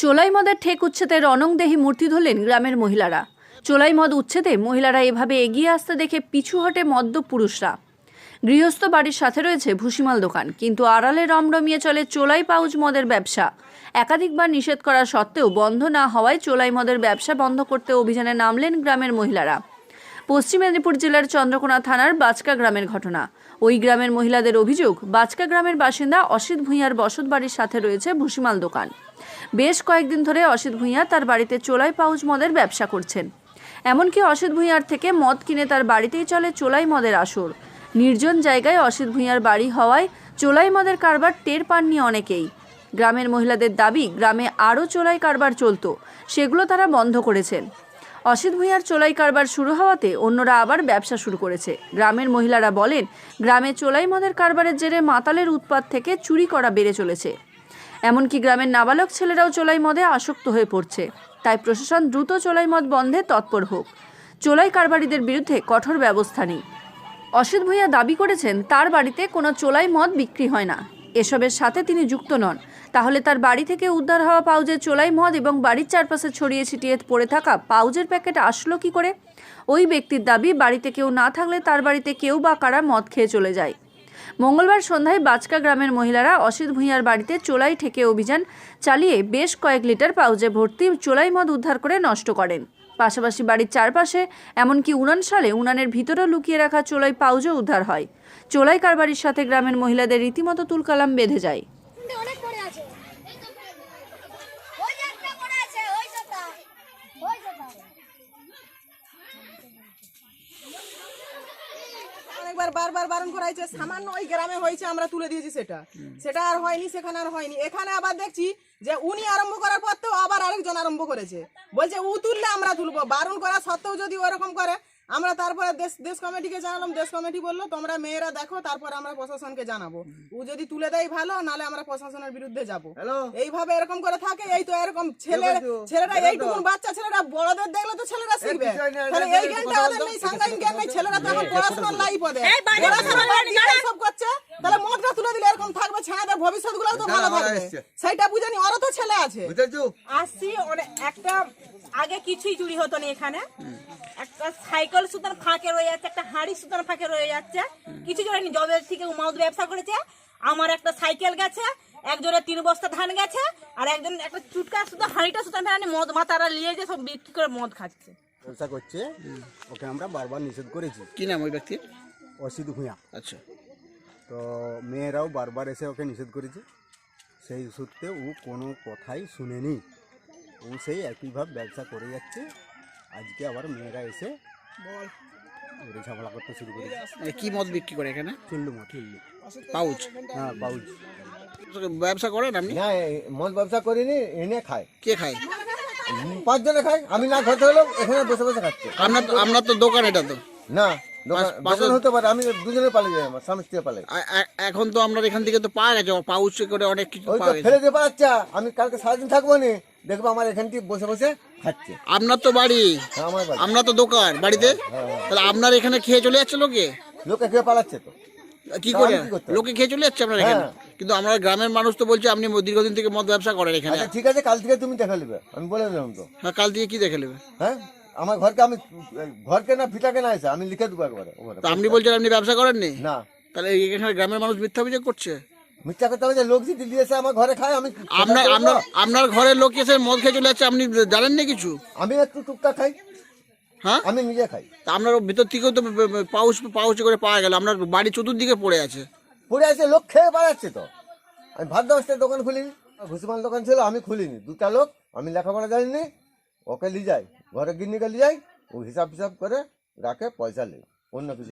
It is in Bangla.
চোলাই মদের ঠেক উচ্ছেদে রণংদেহী মূর্তি ধরলেন গ্রামের মহিলারা। চোলাই মদ উচ্ছেদে মহিলারা এভাবে এগিয়ে আসতে দেখে পিছু হটে মদ্য পুরুষরা। গৃহস্থ বাড়ির সাথে রয়েছে ভুসিমাল দোকান, কিন্তু আড়ালে রমরমিয়ে চলে চোলাই পাউচ মদের ব্যবসা। একাধিকবার নিষেধ করা সত্ত্বেও বন্ধ না হওয়ায় চোলাই মদের ব্যবসা বন্ধ করতে অভিযানে নামলেন গ্রামের মহিলারা। পশ্চিম মেদিনীপুর জেলার চন্দ্রকোনা থানার বাচকা গ্রামের ঘটনা। ওই গ্রামের মহিলাদের অভিযোগ, বাচকা গ্রামের বাসিন্দা অসিত ভূঁইয়ার বসত বাড়ির সাথে রয়েছে ভুসিমাল দোকান। বেশ কয়েকদিন ধরে অসিত ভূঁইয়া তার বাড়িতে চোলাই পাউচ মদের ব্যবসা করছেন। এমনকি অসিত ভূঁইয়ার থেকে মদ কিনে তার বাড়িতেই চলে চোলাই মদের আসর। নির্জন জায়গায় অসিত ভূঁইয়ার বাড়ি হওয়ায় চোলাই মদের কারবার টের পাননি অনেকেই। গ্রামের মহিলাদের দাবি, গ্রামে আরও চোলাই কারবার চলতো, সেগুলো তারা বন্ধ করেছেন। অসিত ভূঁইয়ার চোলাই কারবার শুরু হওয়াতে অন্যরা আবার ব্যবসা শুরু করেছে। গ্রামের মহিলারা বলেন, গ্রামে চোলাই মদের কারবারের জেরে মাতালের উৎপাত থেকে চুরি করা বেড়ে চলেছে। এমনকি গ্রামের নাবালক ছেলেরাও চোলাই মদে আসক্ত হয়ে পড়ছে। তাই প্রশাসন দ্রুত চোলাই মদ বন্ধে তৎপর হোক। চোলাই কারবারিদের বিরুদ্ধে কঠোর ব্যবস্থা নেই। অসিত ভূঁইয়া দাবি করেছেন, তার বাড়িতে কোনো চোলাই মদ বিক্রি হয় না। এসবের সাথে তিনি যুক্ত নন। তাহলে তার বাড়ি থেকে উদ্ধার হওয়া পাউজের চোলাই মদ এবং বাড়ির চারপাশে ছড়িয়ে ছিটিয়ে পড়ে থাকা পাউজের প্যাকেট আসলো কি করে? ওই ব্যক্তির দাবি, বাড়িতে কেউ না থাকলে তার বাড়িতে কেউ বা কারা মদ খেয়ে চলে যায়। মঙ্গলবার সন্ধ্যায় বাচকা গ্রামের মহিলারা অসিত ভূঁইয়ার বাড়িতে চোলাই ঠেকে অভিযান চালিয়ে বেশ কয়েক লিটার পাউজে ভর্তি চোলাই মদ উদ্ধার করে নষ্ট করেন। পাশাপাশি বাড়ির চারপাশে এমনকি উনান সালে উনানের ভিতরেও লুকিয়ে রাখা চোলাই পাউজও উদ্ধার হয়। চোলাই কারবারির সাথে গ্রামের মহিলাদের রীতিমতো তুলকালাম বেঁধে যায় কিন্তু অনেক পড়ে আছে ওই যে একটা পড়ে আছে ওই যেটা ওই যেটা অনেকবার বারবার বারণ করা হয়েছে। সামান্য ওই গ্রামে হয়েছে, আমরা তুলে দিয়েছি সেটা। সেটা আর হয়নি, সেখানে আর হয়নি। এখানে আবার দেখছি যে উনি আরম্ভ করার পর তো আবার আরেকজন আরম্ভ করেছে। বলছে, উ তুললে আমরা তুলবো। বারণ করা সত্ত্বেও যদি ওরকম করে আমরা তারপরে দেশ দেশ কমিটিকে জানালাম দেশ কমিটি বলল তোমরা মেয়েরা দেখো তারপর আমরা প্রশাসনকে জানাব। ও যদি তুলে দেয় ভালো নালে আমরা প্রশাসনের বিরুদ্ধে যাব। এইভাবে এরকম করে থাকে এই তো এরকম ছেলে ছেলেরা এইটুকু বাচ্চা ছেলেরা বড়দের দেখলে তো ছেলেরা শিখবে। তাহলে এই জ্ঞানটা ওদের নেই সাংঘাতিক জ্ঞান নেই ছেলেরা তো এখন পড়াশোনার লাইফ ওদের সব করছে। তাহলে মদটা তুলে দিলে এরকম থাকবে ছেলেদের ভবিষ্যৎ গুলো তো ভালো থাকবে। সেইটা বুঝানি ওরও তো ছেলে আছে। আসছি একটা আগে কিছুই চুরি হতো না এখানে। একটা সাইকেল সুতার ফাঁকে রয়ে যাচ্ছে একটা হাঁড়ি সুতার ফাঁকে রয়ে যাচ্ছে। কিছু জনের জবে থেকে মাউদ ব্যবসা করেছে। আমার একটা সাইকেল গেছে একজনের তিন বস্তা ধান গেছে আর একজন একটা চুটকা সুতা হাঁড়িটা সুতার ফেরানি মদ মাতারা নিয়ে যে সব বিক্রি করে মদ খাচ্ছে। ব্যবসা করছে। ওকে আমরা বারবার নিষেধ করেছি। কি নাম ওই ব্যক্তির? অসিত ভূঁয়া আচ্ছা। তো মেয়েরাও বারবার এসে ওকে নিষেধ করেছে। সেই সূত্রে ও কোনো কথাই শুনেনি। ও সেই একইভাবে ব্যবসা করে যাচ্ছে। আজকে আবার মেয়েরা এসে ওরে ঝামেলা করতে শুরু করেছে। কি মদ বিক্রি করে এখানে? ঠিল্লু মা ঠিল্লু পাউচ? হ্যাঁ পাউজ ব্যবসা করেন আপনি? না মদ ব্যবসা করিনি এনে খায়। কে খায়? পাঁচজনে খায় আমি না খেতে হলেও এখানে বসে বসে খাচ্ছে। আপনার তো আপনার তো দোকান এটা তো। না দোকান পাঁচ- পাঁচজন- দোকান হতে পারে আমি দুজনে পালিয়ে যাই আমার স্বামী স্ত্রী পালাই আ- আ- এখন তো আপনার এখান থেকে তো পাওয়া গেছে পাউচ করে অনেক কিছু পাওয়া গেছে। ফেলে দিয়ে বাচ্চা আমি কালকে সারাদিন থাকব নি দেখব আমার এখানটি বসে বসে খাচ্ছে। আপনার তো বাড়ি? হ্যাঁ, আমার তো দোকান বাড়িতে? তাহলে আপনার এখানে খেয়ে চলে যাচ্ছে লোকে? লোকে খেয়ে পালাচ্ছে তো। কি করে? লোকে খেয়ে চলে যাচ্ছে আপনার এখানে? হ্যাঁ। কিন্তু আমরা গ্রামের মানুষ তো বলছে আপনি দীর্ঘদিন থেকে মদ ব্যবসা করেন এখানে। আচ্ছা ঠিক আছে কাল থেকে তুমি দেখা নেবে আমি বলে দিলাম তো। হ্যাঁ কাল থেকে কি দেখে নেবে? হ্যাঁ? আমার ঘরকে আমি ঘরকে না ফিটাকে না এসে আমি লিখে দেবো একবারে। তা আপনি বলছেন আপনি ব্যবসা করেননি? না। তাহলে এখানে গ্রামের মানুষ মিথ্যা অভিযোগ করছে? মিথ্যা কথা বলছে লোক যদি দিয়ে এসে আমার ঘরে খায় আমি আপনার আপনার আপনার ঘরের লোক এসে মদ খেয়ে চলে যাচ্ছে আপনি জানেন না কিছু? আমি একটু টুকটাক খাই। হ্যাঁ? আমি নিজে খাই। তা আপনার ভিতর থেকেও তো পাউচ পাউচ করে পাওয়া গেল আপনার বাড়ি চতুর্দিকে পড়ে আছে। পড়ে আছে লোক খেয়ে বাড়াচ্ছে তো। আমি ভাদ্রবাসের দোকান খুলিনি ভুসিমাল দোকান ছিল আমি খুলিনি। দুটা লোক আমি লেখাপড়া জানিনি ওকে নিয়ে যাই। ঘরে গিন্নিকে নিয়ে যাই ও হিসাব হিসাব করে রাখে পয়সা নেই অন্য কিছু